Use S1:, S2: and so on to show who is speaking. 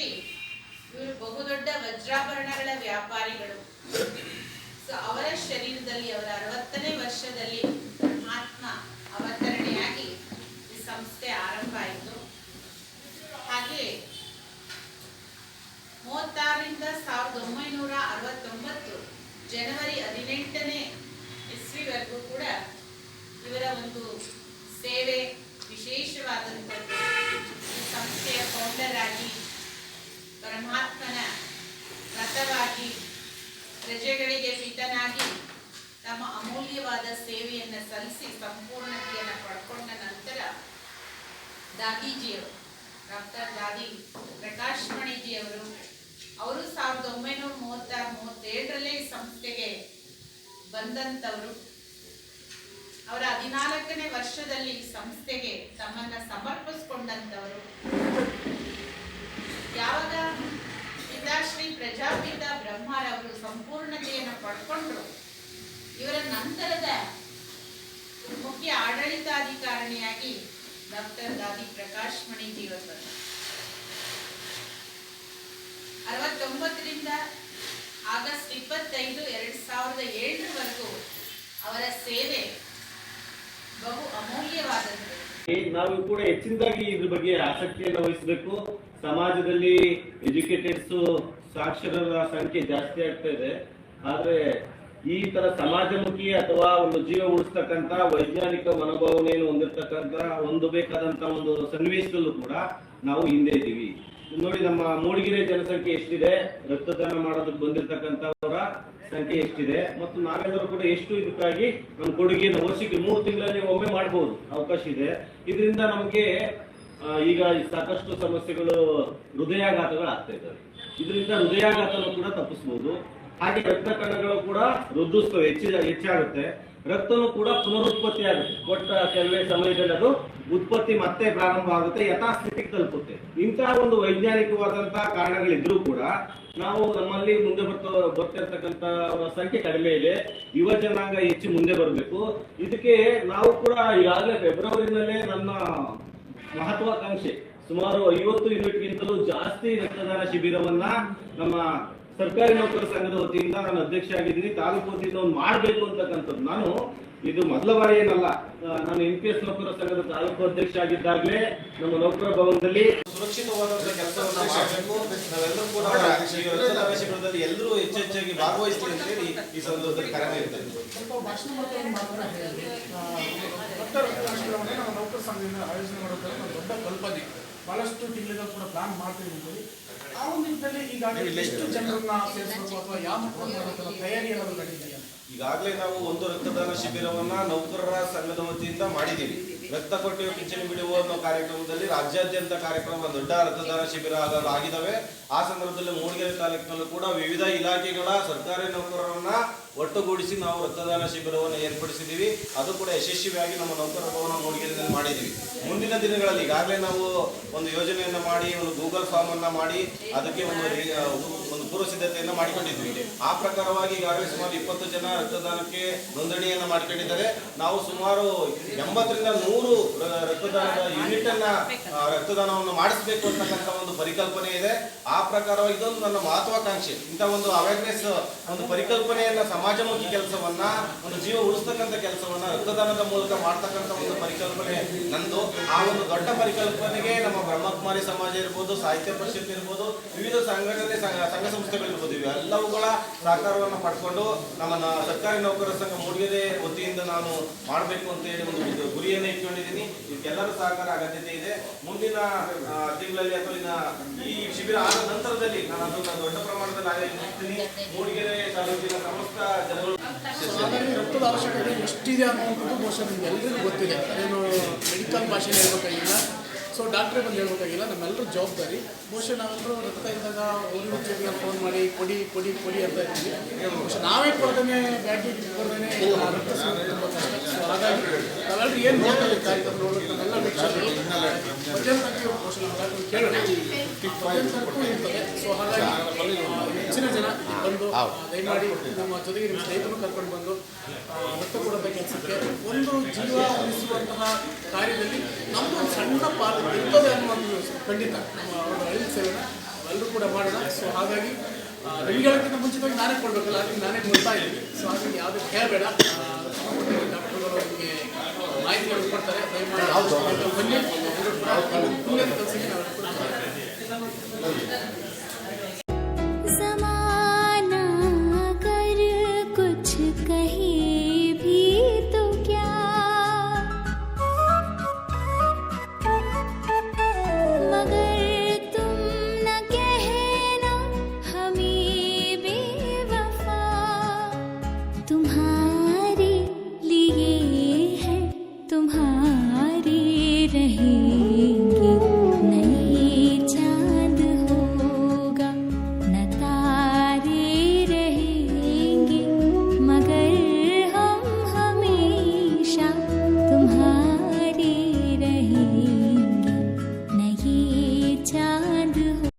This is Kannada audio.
S1: ಶಕ್ತಿ ಇವರು ಬಹುದೊಡ್ಡ ವಜ್ರಾಭರಣಗಳ ವ್ಯಾಪಾರಿಗಳು. ಸೊ ಅವರ ಶರೀರದಲ್ಲಿ, ಅವರ ಅರವತ್ತನೇ ವರ್ಷದಲ್ಲಿ ಪರಮಾತ್ಮ ಅವತರಣೆಯಾಗಿ ಈ ಸಂಸ್ಥೆ ಆರಂಭ ಆಯಿತು. ಹಾಗೆ ಮೂವತ್ತಾರರಿಂದ ಸಾವಿರದ ಒಂಬೈನೂರ ಅರವತ್ತೊಂಬತ್ತು ಜನವರಿ ಹದಿನೆಂಟನೇ ಇಸ್ವಿವರೆಗೂ ಕೂಡ ಇವರ ಒಂದು ಸೇವೆ ವಿಶೇಷವಾದಂಥದ್ದು. ಸಂಸ್ಥೆಯ ಫೌಂಡರ್ ಆಗಿ ತಮ್ಮ ಅಮೂಲ್ಯವಾದ ಸೇವೆಯನ್ನು ಸಲ್ಲಿಸಿ ಸಂಪೂರ್ಣತೆಯನ್ನು ಪಡ್ಕೊಂಡ ನಂತರ ದಾದೀಜಿಯವರು, ಡಾಕ್ಟರ್ ದಾದಿ ಪ್ರಕಾಶ್ ಮಣಿಜಿಯವರು, ಅವರು ಸಾವಿರದ ಒಂಬೈನೂರ ಮೂವತ್ತಾರು ಮೂವತ್ತೇಳರಲ್ಲೇ ಸಂಸ್ಥೆಗೆ ಬಂದಂಥವರು. ಅವರ ಹದಿನಾಲ್ಕನೇ ವರ್ಷದಲ್ಲಿ ಸಂಸ್ಥೆಗೆ ತಮ್ಮನ್ನ ಸಮರ್ಪಿಸಿಕೊಂಡಂತವರು ಯಾವಾಗ ಪಿತಾಶ್ರೀ ಪ್ರಜಾಪಿತ ಬ್ರಹ್ಮರವರು ಸಂಪೂರ್ಣತೆಯನ್ನು ಪಡ್ಕೊಂಡ್ರು ಇವರ ನಂತರದ ಮುಖ್ಯ ಆಡಳಿತಾಧಿಕಾರಿಣಿಯಾಗಿ ಡಾಕ್ಟರ್ ದಾದಿ ಪ್ರಕಾಶ್ ಮಣಿ ಬಂದರು ಅರವತ್ತೊಂಬತ್ತರಿಂದ ಆಗಸ್ಟ್ ಇಪ್ಪತ್ತೈದು ಎರಡ್ ಸಾವಿರದ ಏಳರವರೆಗೂ ಅವರ ಸೇವೆ ಬಹು ಅಮೂಲ್ಯವಾದದ್ದು.
S2: ನಾವು ಕೂಡ ಹೆಚ್ಚಿನದಾಗಿ ಇದ್ರ ಬಗ್ಗೆ ಆಸಕ್ತಿಯನ್ನು ವಹಿಸಬೇಕು. ಸಮಾಜದಲ್ಲಿ ಎಜುಕೇಟೆಡ್ಸ್ ಸಾಕ್ಷರರ ಸಂಖ್ಯೆ ಜಾಸ್ತಿ ಆಗ್ತಾ ಇದೆ. ಆದ್ರೆ ಈ ತರ ಸಮಾಜಮುಖಿ ಅಥವಾ ಒಂದು ಜೀವ ಉಳಿಸ್ತಕ್ಕಂತ ವೈಜ್ಞಾನಿಕ ಮನೋಭಾವನೆಯನ್ನು ಹೊಂದಿರತಕ್ಕಂತ ಒಂದು ಬೇಕಾದಂತ ಒಂದು ಸನ್ನಿವೇಶದಲ್ಲೂ ಕೂಡ ನಾವು ಹಿಂದೆ ಇದ್ದೀವಿ. ನೋಡಿ, ನಮ್ಮ ಮೂಡಿಗೆರೆ ಜನಸಂಖ್ಯೆ ಎಷ್ಟಿದೆ, ರಕ್ತದಾನ ಮಾಡೋದಕ್ಕೆ ಬಂದಿರತಕ್ಕಂತವರ ಸಂಖ್ಯೆ ಎಷ್ಟಿದೆ, ಮತ್ತು ನಾವೆಲ್ಲರೂ ಕೂಡ ಎಷ್ಟು ಇದಕ್ಕಾಗಿ ನಮ್ಮ ಕೊಡುಗೆಯನ್ನು ವರ್ಷಕ್ಕೆ ಮೂರು ತಿಂಗಳಲ್ಲಿ ಒಮ್ಮೆ ಮಾಡಬಹುದು ಅವಕಾಶ ಇದೆ. ಇದರಿಂದ ನಮಗೆ ಈಗ ಸಾಕಷ್ಟು ಸಮಸ್ಯೆಗಳು ಹೃದಯಾಘಾತಗಳು ಆಗ್ತಾ ಇದ್ದಾವೆ. ಇದರಿಂದ ಹೃದಯಾಘಾತವನ್ನು ಕೂಡ ತಪ್ಪಿಸಬಹುದು ಹಾಗೆ ರಕ್ತ ಕಣಗಳು ಕೂಡ ವೃದ್ಧಿಸ್ತವೆ ಹೆಚ್ಚಿ, ಹೆಚ್ಚಾಗುತ್ತೆ. ರಕ್ತನು ಕೂಡ ಪುನರುತ್ಪತ್ತಿ ಆಗುತ್ತೆ. ಕೊಟ್ಟ ಕೆಲವೇ ಸಮಯದಲ್ಲಿ ಅದು ಉತ್ಪತ್ತಿ ಮತ್ತೆ ಪ್ರಾರಂಭ ಆಗುತ್ತೆ ಯಥಾಸ್ಥಿತಿಗೆ ತಲುಪುತ್ತೆ. ಇಂತಹ ಒಂದು ವೈಜ್ಞಾನಿಕವಾದಂತಹ ಕಾರಣಗಳಿದ್ರೂ ಕೂಡ ನಾವು ನಮ್ಮಲ್ಲಿ ಮುಂದೆ ಬರ್ತಾ, ಬರ್ತಿರ್ತಕ್ಕಂಥ ಸಂಖ್ಯೆ ಕಡಿಮೆ ಇದೆ. ಯುವ ಜನಾಂಗ ಹೆಚ್ಚು ಮುಂದೆ ಬರಬೇಕು. ಇದಕ್ಕೆ ನಾವು ಕೂಡ ಈಗಾಗಲೇ ಫೆಬ್ರವರಿನಲ್ಲೇ ನನ್ನ ಮಹತ್ವಾಕಾಂಕ್ಷೆ, ಸುಮಾರು ಐವತ್ತು ಯೂನಿಟ್ಗಿಂತಲೂ ಜಾಸ್ತಿ ರಕ್ತದಾನ ಶಿಬಿರವನ್ನ ನಮ್ಮ ಸರ್ಕಾರಿ ನೌಕರ ಸಂಘದ ವತಿಯಿಂದ ನಾನು ಅಧ್ಯಕ್ಷ ಆಗಿದ್ದೀನಿ. ತಾಲೂಕು ವತಿಯಿಂದ ಒಂದು ಮಾಡಬೇಕು ಅಂತಕ್ಕಂಥದ್ದು. ನಾನು ಇದು ಮೊದಲ ಬಾರಿ ಏನಲ್ಲ ನಾನು ಎನ್ ಪಿ ಎಸ್ ನೌಕರ ಸಂಘದ ತಾಲೂಕು ಅಧ್ಯಕ್ಷ ಆಗಿದ್ದಾಗಲೇ ನಮ್ಮ ನೌಕರ ಭವನದಲ್ಲಿ
S3: ಸುರಕ್ಷಿತವಾದಂತಹ ಕೆಲಸವನ್ನು ಮಾಡಬೇಕು. ನಾವೆಲ್ಲರೂ ಕೂಡ ಶಿಬಿರದಲ್ಲಿ ಎಲ್ಲರೂ ಹೆಚ್ಚೆಚ್ಚಾಗಿ ಭಾಗವಹಿಸ್ತೀವಿ ಅಂತ ಹೇಳಿ ಈ ಸಂದರ್ಭದಲ್ಲಿ ಕರೆ
S4: ನಾವು ನೌಕರ ಸಂಘದಿಂದ ಆಯೋಜನೆ ಮಾಡೋದು ಒಂದು ದೊಡ್ಡ ಕಲ್ಪನೆ. ಬಹಳಷ್ಟು ತಿಂಗಳಿಗೆ ಕೂಡ ಪ್ಲಾನ್ ಮಾಡ್ತೀವಿ ಅಂತೇಳಿ. ಆ ಒಂದು ನಿಟ್ಟಿನಲ್ಲಿ ಈಗಾಗಲೇ ಎಷ್ಟು ಜನರನ್ನ ಸೇರಿಸಬೇಕು ಅಥವಾ ಯಾವ ಮಟ್ಟದ ತಯಾರಿ ಏನಾದರೂ ನಡೆದಿದೆಯಾ
S3: ಈಗಾಗಲೇ ನಾವು ಒಂದು ರಕ್ತದಾನ ಶಿಬಿರವನ್ನ ನೌಕರರ ಸಂಘದ ವತಿಯಿಂದ ಮಾಡಿದ್ದೀವಿ. ರಕ್ತ ಕೊಟ್ಟಿವೆ ಕಿಚನ್ ಬಿಡುವ ಅನ್ನೋ ಕಾರ್ಯಕ್ರಮದಲ್ಲಿ ರಾಜ್ಯಾದ್ಯಂತ ಕಾರ್ಯಕ್ರಮ ದೊಡ್ಡ ರಕ್ತದಾನ ಶಿಬಿರ ಆಗ- ಆಗಿದಾವೆ. ಆ ಸಂದರ್ಭದಲ್ಲಿ ಮೂಡಿಗೆರೆ ತಾಲೂಕಿನಲ್ಲೂ ಕೂಡ ವಿವಿಧ ಇಲಾಖೆಗಳ ಸರ್ಕಾರಿ ನೌಕರರನ್ನ ಒಟ್ಟುಗೂಡಿಸಿ ನಾವು ರಕ್ತದಾನ ಶಿಬಿರವನ್ನು ಏರ್ಪಡಿಸಿದ್ದೀವಿ. ಅದು ಕೂಡ ಯಶಸ್ವಿಯಾಗಿ ನಮ್ಮ ನೌಕರ ಭವನ ಮೂಡಿಗೆರೆಯಲ್ಲಿ ಮಾಡಿದ್ದೀವಿ. ಮುಂದಿನ ದಿನಗಳಲ್ಲಿ ಈಗಾಗಲೇ ನಾವು ಒಂದು ಯೋಜನೆಯನ್ನ ಮಾಡಿ, ಒಂದು ಗೂಗಲ್ ಫಾರ್ಮ್ ಅನ್ನ ಮಾಡಿ, ಅದಕ್ಕೆ ಒಂದು ಒಂದು ಪೂರ್ವ ಸಿದ್ಧತೆಯನ್ನ ಮಾಡಿಕೊಂಡಿದ್ವಿ ಆ ಪ್ರಕಾರವಾಗಿ ಈಗಾಗಲೇ ಸುಮಾರು ಇಪ್ಪತ್ತು ಜನ ರಕ್ತದಾನಕ್ಕೆ ನೋಂದಣಿಯನ್ನು ಮಾಡಿಕೊಂಡಿದ್ದಾರೆ. ನಾವು ಸುಮಾರು ಎಂಬತ್ತರಿಂದ ನೂರು ರಕ್ತದಾನದ ಯೂನಿಟ್ ಅನ್ನ ರಕ್ತದಾನವನ್ನು ಮಾಡಿಸಬೇಕು ಅಂತಕ್ಕಂಥ ಒಂದು ಪರಿಕಲ್ಪನೆ ಇದೆ. ಆ ಪ್ರಕಾರವಾಗಿ ಇದೊಂದು ನನ್ನ ಮಹತ್ವಾಕಾಂಕ್ಷೆ. ಇಂಥ ಒಂದು ಅವೇರ್ನೆಸ್ ಒಂದು ಪರಿಕಲ್ಪನೆಯನ್ನ ಸಮಾಜಮುಖಿ ಕೆಲಸವನ್ನ ಒಂದು ಜೀವ ಉಳಿಸ್ತಕ್ಕಂಥ ಕೆಲಸವನ್ನ ರಕ್ತದಾನದ ಮೂಲಕ ಮಾಡ್ತಕ್ಕಂಥ ಒಂದು ಪರಿಕಲ್ಪನೆ ನಂದು ಆ ಒಂದು ದೊಡ್ಡ ಪರಿಕಲ್ಪನೆಗೆ ನಮ್ಮ ಬ್ರಹ್ಮಕುಮಾರಿ ಸಮಾಜ ಇರ್ಬೋದು, ಸಾಹಿತ್ಯ ಪರಿಷತ್ ಇರ್ಬೋದು, ವಿವಿಧ ಸಂಘಟನೆ, ಸಂಘ ಸಂಸ್ಥೆಗಳಿರ್ಬೋದು ಇವೆಲ್ಲವುಗಳ ಸಹಕಾರವನ್ನು ಪಡ್ಕೊಂಡು ನಮ್ಮ ಸರ್ಕಾರಿ ನೌಕರರ ಸಂಘ ಮೂಡಿಗೆರೆ ವತಿಯಿಂದ ನಾನು ಮಾಡಬೇಕು ಅಂತ ಹೇಳಿ ಒಂದು ಗುರಿ- ಗುರಿಯನ್ನು ಇಟ್ಕೊಂಡಿದ್ದೀನಿ. ಇದಕ್ಕೆಲ್ಲರ ಸಹಕಾರ ಅಗತ್ಯತೆ ಇದೆ. ಮುಂದಿನ ತಿಂಗಳಲ್ಲಿ ಅಥವಾ ಈ ಶಿಬಿರ ಆದ ನಂತರದಲ್ಲಿ ನಾನು ಅದನ್ನು ದೊಡ್ಡ ಪ್ರಮಾಣದಲ್ಲಿ ಆಯೋಜಿಸ್ತೀನಿ ಮೂಡಿಗೆರೆ ತಾಲೂಕಿನ ಸಮಸ್ತ
S4: ಜನರು ಅವಶ್ಯಕತೆ ಎಷ್ಟಿದೆ ಅನ್ನೋದು ಬಹುಶಃ ನಿಮ್ಗೆ ಎಲ್ಲರಿಗೂ ಗೊತ್ತಿದೆ. ಏನು ಮೆಡಿಕಲ್ ಭಾಷೆ ಹೇಳ್ಬೇಕಾಗಿಲ್ಲ. ಸೊ ಡಾಕ್ಟ್ರೇ ಬಂದು ಹೇಳ್ಬೇಕಾಗಿಲ್ಲ ನಮ್ಮೆಲ್ಲರೂ ಜವಾಬ್ದಾರಿ. ಬಹುಶಃ ನಾವೆಲ್ಲರೂ ರಕ್ತ ಇದ್ದಾಗ ಊರಿನ ಫೋನ್ ಮಾಡಿ, ಕೊಡಿ ಕೊಡಿ ಕೊಡಿ ಅಂತ ಇರ್ತೀವಿ ಬಹುಶಃ ನಾವೇ ಕೊಡ್ದೇ ಬ್ಯಾಟ್ರಿ ಕೊಡ್ದೇ ರಕ್ತ ಸಿಗೋದು ತುಂಬ ಕಷ್ಟ. ಸೊ ಏನು ನೋಡ್ತಾ ಕಾರ್ಯಕ್ರಮ ನೋಡೋದು ನಮ್ಮೆಲ್ಲ ನಾವು ಕೇಳೋಣ. ಇರ್ತದೆ ಸೊ ಹಾಗಾಗಿ ಹೆಚ್ಚಿನ ಜನ ಬಂದು ದಯಮಾಡಿ ನಮ್ಮ ಜೊತೆಗೆ ನಿಮ್ಮ ಸ್ನೇಹಿತರು ಕರ್ಕೊಂಡು ಬಂದು ರಕ್ತ ಕೊಡುವಂಥ ಕೆಲಸಕ್ಕೆ ಒಂದು ಜೀವ ಉಳಿಸುವಂತಹ ಕಾರ್ಯದಲ್ಲಿ ನಮ್ಮ ಒಂದು ಸಣ್ಣ ಪಾತ್ರ ಇರ್ತದೆ ಅನ್ನುವಂಥ ಖಂಡಿತ ನಮ್ಮ ಅವರ ಹಳ್ಳಿ ಎಲ್ಲರೂ ಕೂಡ ಮಾಡೋಣ ಸೊ ಹಾಗಾಗಿ ಮುಂಚೆ ಮುಂಚಿತವಾಗಿ ನಾನೇ ಕೊಡಬೇಕಲ್ಲ ಅದಕ್ಕೆ ನಾನೇ ಕೊಡ್ತಾ ಇದ್ದೀನಿ ಸೊ ಹಾಗಾಗಿ ಯಾವುದೇ ಕೇಳಬೇಡ ಡಾಕ್ಟರ್ ಡಾಕ್ಟರ್ಗಳು ನಿಮಗೆ ಮಾಹಿತಿಗಳು ಕೊಡ್ತಾರೆ ದಯಮಾಡಿ ಬನ್ನಿ ಕೆಲಸಕ್ಕೆ